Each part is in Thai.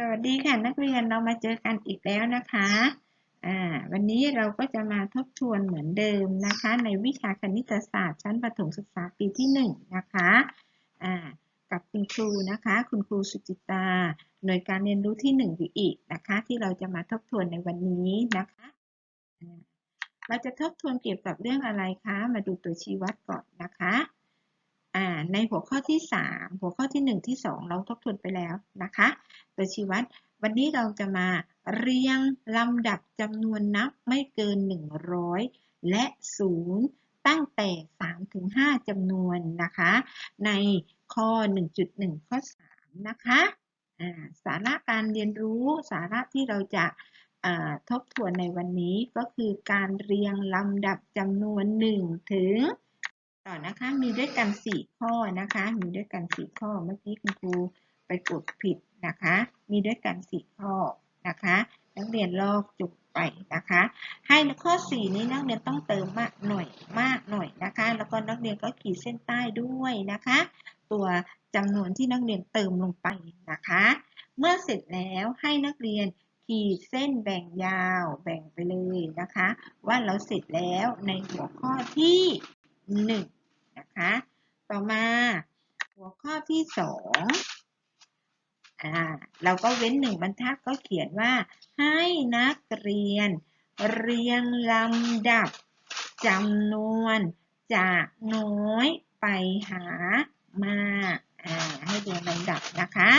สวัสดีค่ะนักเรียนเรามาเจอกันอีกแล้วนะคะอ่าวันนี้เราก็จะมาทบทวนเหมือนเดิมนะคะ ในวิชาคณิตศาสตร์ ชั้นประถมศึกษาปีที่หนึ่งนะคะอ่ากับคุณครูนะคะ คุณครูสุจิตา หน่วยการเรียนรู้ที่หนึ่งอยู่อีกนะคะ ที่เราจะมาทบทวนในวันนี้นะคะเราจะทบทวนเกี่ยวกับเรื่องอะไรคะ มาดูตัวชี้วัดก่อนนะคะอ่า ในหัวข้อที่ 3 หัวข้อที่ 1 ที่ 2 เราทบทวนไปแล้วนะคะตัวชี้วัดวันนี้เราจะมาเรียงลำดับจำนวนนับไม่เกิน 100 และ 0 ตั้งแต่ 3 ถึง 5จำนวนนะคะ ในข้อ 1.1 ข้อ 3 นะคะาสาระการเรียนรู้สาระที่เราจะาทบทวนในวันนี้ก็คือการเรียงลำดับจำนวน 1 ถึง ต่อนะคะ มีด้วยกัน4ข้อนะคะ มีด้วยกัน4ข้อ เมื่อกี้คุณครูไปกดผิดนะคะ มีด้วยกัน4ข้อนะคะ นักเรียนลอกจุกไปนะคะ ให้ข้อ4นี้นักเรียนต้องเติมมากหน่อยมากหน่อยนะคะ แล้วก็นักเรียนก็ขีดเส้นใต้ด้วยนะคะ ตัวจำนวนที่นักเรียนเติมลงไปนะคะ เมื่อเสร็จแล้วให้นักเรียนขีดเส้นแบ่งยาวแบ่งไปเลยนะคะ ว่าเราเสร็จแล้วในหัวข้อที่ 1 นะคะ ต่อมา ที่2อ่าเราก็เว้นหนึ่งบรรทัดก็เขียนว่า ให้นักเรียน เรียงลำดับจำนวนจากน้อยไปหามากอ่าให้เรียงลำดับนะคะ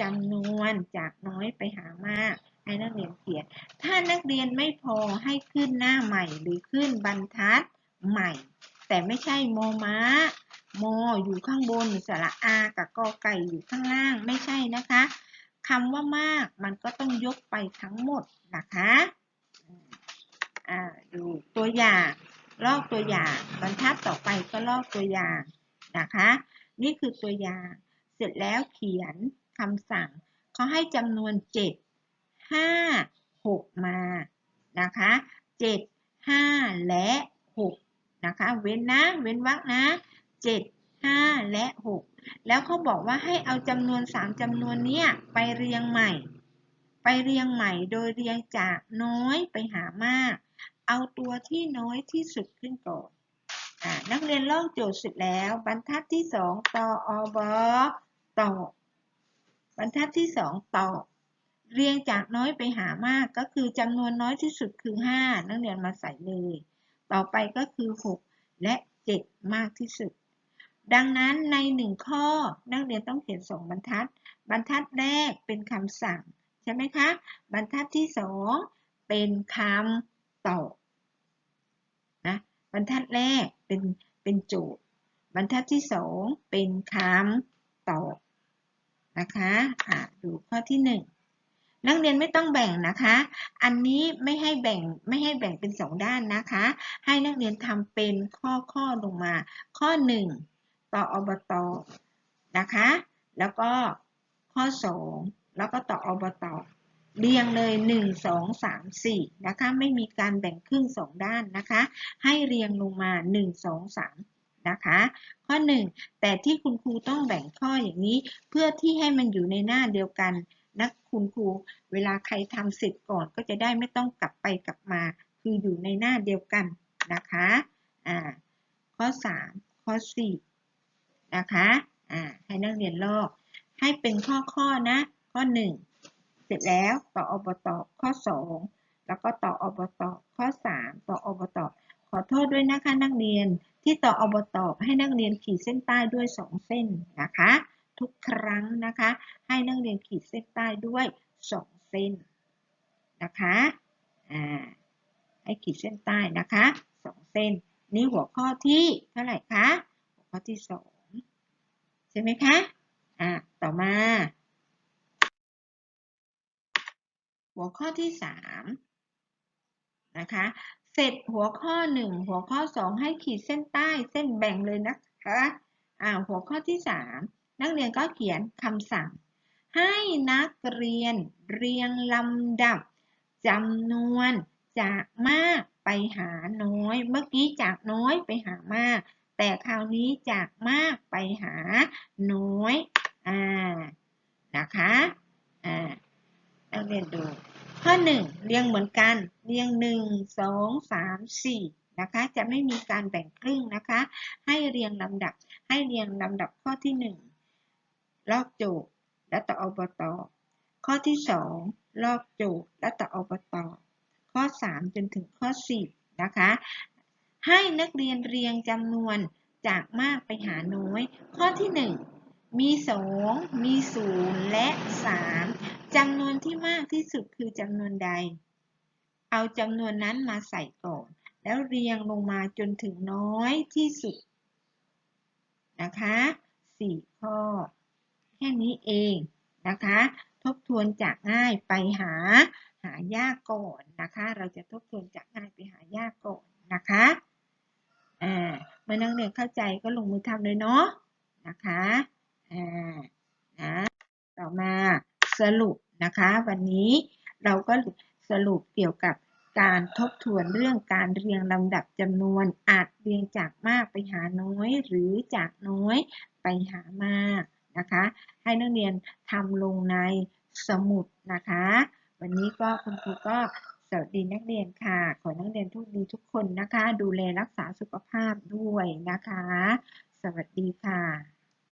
จำนวนจากน้อยไปหามากให้นักเรียนเขียน ถ้านักเรียนไม่พอให้ขึ้นหน้าใหม่หรือขึ้นบรรทัดใหม่ แต่ไม่ใช่โมมา มอยู่ข้างบนสระอากับกอไก่อยู่ข้างล่างไม่ใช่นะคะคำว่ามากมันก็ต้องยกไปทั้งหมดนะคะอ่าดูตัวอย่างลอกตัวอย่างบรรทัดต่อไปก็ลอกตัวอย่างนะคะ นี่คือตัวอย่าง เสร็จแล้วเขียนคำสั่งเขาให้จำนวน 7 5 6 มานะคะ 7 5 และ 6 นะคะ เว้นนะ เว้นวรรคนะ 7 5 และ 6 แล้วเขาบอกว่าให้เอาจำนวน 3จำนวนเนี้ยไปเรียงใหม่ ไปเรียงใหม่โดยเรียงจากน้อยไปหามาก เอาตัวที่น้อยที่สุดขึ้นก่อนอนักเรียนลอกโจทย์เสร็จแล้ว บรรทัดที่ 2ต่ออบอต่อบรรทัดที่ 2ต่อเรียงจากน้อยไปหามากก็คือจำนวนน้อยที่สุดคือ 5 นักเรียนมาใส่เลย ต่อไปก็คือ 6 และ 7 มากที่สุด ดังนั้นใน1ข้อนักเรียนต้องเขียน2บรรทัด บรรทัดแรกเป็นคำสั่ง ใช่ไหมคะ บรรทัดที่2เป็นคำตอบนะบรรทัดแรกเป็นเป็นโจทย์ บรรทัดที่2เป็นคำตอบนะคะะดูข้อที่1นักเรียนไม่ต้องแบ่งนะคะ อันนี้ไม่ให้แบ่งไม่ให้แบ่งเป็น2ด้านนะคะ ให้นักเรียนทำเป็นข้อข้อลงมา ข้อ1 ต่ออบตนะคะ แล้วก็ข้อ 2 แล้วก็ต่ออบตเรียงเลย 1 2 3 4 นะคะ ไม่มีการแบ่งครึ่ง 2 ด้านนะคะ ให้เรียงลงมา 1 2 3 นะคะ ข้อ 1 แต่ที่คุณครูต้องแบ่งข้ออย่างนี้ เพื่อที่ให้มันอยู่ในหน้าเดียวกันนะคุณครู เวลาใครทำเสร็จก่อนก็จะได้ไม่ต้องกลับไปกลับมา คืออยู่ในหน้าเดียวกันนะคะ อ่า ข้อ 3 ข้อ 4 นะคะอ่าให้นักเรียนลอก ให้เป็นข้อข้อนะ ข้อ 1 เสร็จแล้วต่ออบตข้อ 2 แล้วก็ต่ออบตข้อ 3 ต่ออบตขอโทษด้วยนะคะนักเรียนที่ต่ออบตให้นักเรียนขีดเส้นใต้ด้วย 2 เส้นนะคะ ทุกครั้งนะคะ ให้นักเรียนขีดเส้นใต้ด้วย 2 เส้นนะคะอ่าให้ขีดเส้นใต้นะคะ 2 เส้น นี่หัวข้อที่เท่าไหร่คะ หัวข้อที่ 2 ช่ไหมคะอ่าต่อมา หัวข้อที่3นะคะ เสร็จหัวข้อ1หัวข้อ2ให้ขีดเส้นใต้เส้นแบ่งเลยนะคะอ่าหัวข้อที่3นักเรียนก็เขียนคำสั่ง ให้นักเรียนเรียงลำดับจำนวนจากมากไปหาน้อย เมื่อกี้จากน้อยไปหามาก แต่คราวนี้จากมากไปหาน้อย อ่า นะคะอ่ากเรียนดู ข้อหนึ่งเรียงเหมือนกัน เรียงหนึ่งสองสามสี่นะคะ จะไม่มีการแบ่งครึ่งนะคะ ให้เรียงลำดับ ให้เรียงลำดับข้อที่หนึ่งลอกโจทย์และต่ออบต ข้อที่สองลอกโจทย์และต่ออบต ข้อสามจนถึงข้อสี่นะคะ ให้นักเรียนเรียงจำนวนจากมากไปหาน้อย ข้อที่หนึ่งมีสองมีศูนย์และสามจำนวนที่มากที่สุดคือจำนวนใด เอาจำนวนนั้นมาใส่ก่อน แล้วเรียงลงมาจนถึงน้อยที่สุด นะคะสี่ข้อ แค่นี้เองนะคะ ทบทวนจากง่ายไปหาหายากก่อนนะคะ เราจะทบทวนจากง่ายไปหายากก่อนนะคะอ่าเมื่อ นักเรียนเข้าใจก็ลงมือทำเลยเนาะนะคะอ่านะต่อมาสรุปนะคะ วันนี้เราก็สรุปเกี่ยวกับการทบทวนเรื่องการเรียงลำดับจำนวนอาจเรียงจากมากไปหาน้อย หรือจากน้อยไปหามากนะคะ ให้นักเรียนทำลงในสมุดนะคะ วันนี้ก็คุณครูก็ สวัสดีนักเรียนค่ะ ขอนักเรียนทุกดีทุกคนนะคะ ดูแลรักษาสุขภาพด้วยนะคะ สวัสดีค่ะ